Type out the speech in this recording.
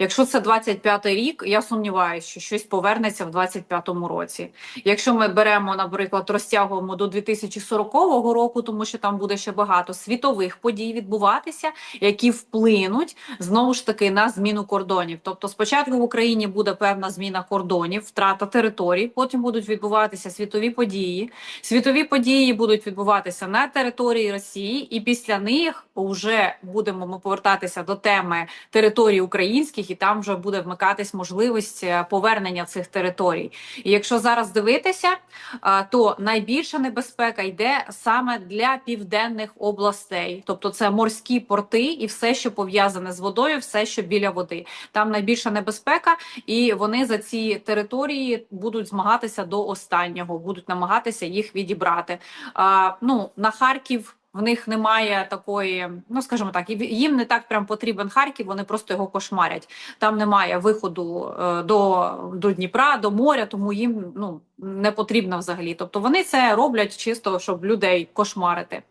Якщо це 25-й рік, я сумніваюся, що щось повернеться в 25-му році. Якщо ми беремо, наприклад, розтягуємо до 2040 року, тому що там буде ще багато світових подій відбуватися, які вплинуть знову ж таки на зміну кордонів. Тобто, спочатку в Україні буде певна зміна кордонів, втрата територій, потім будуть відбуватися світові події. Світові події будуть відбуватися на території Росії, і після них вже будемо ми повертатися до теми територій українських, і там вже буде вмикатись можливість е, повернення цих територій. І якщо зараз дивитися, то найбільша небезпека йде саме для південних областей, тобто це морські порти і все, що пов'язане з водою, все, що біля води. Там найбільша небезпека, і вони за ці території будуть змагатися до останнього, будуть намагатися їх відібрати. Ну на Харків. В них немає такої, ну скажімо так, їм не так прям потрібен Харків, вони просто його кошмарять. Там немає виходу е, до, до Дніпра, до моря, тому їм ну не потрібно взагалі. Тобто вони це роблять чисто, щоб людей кошмарити.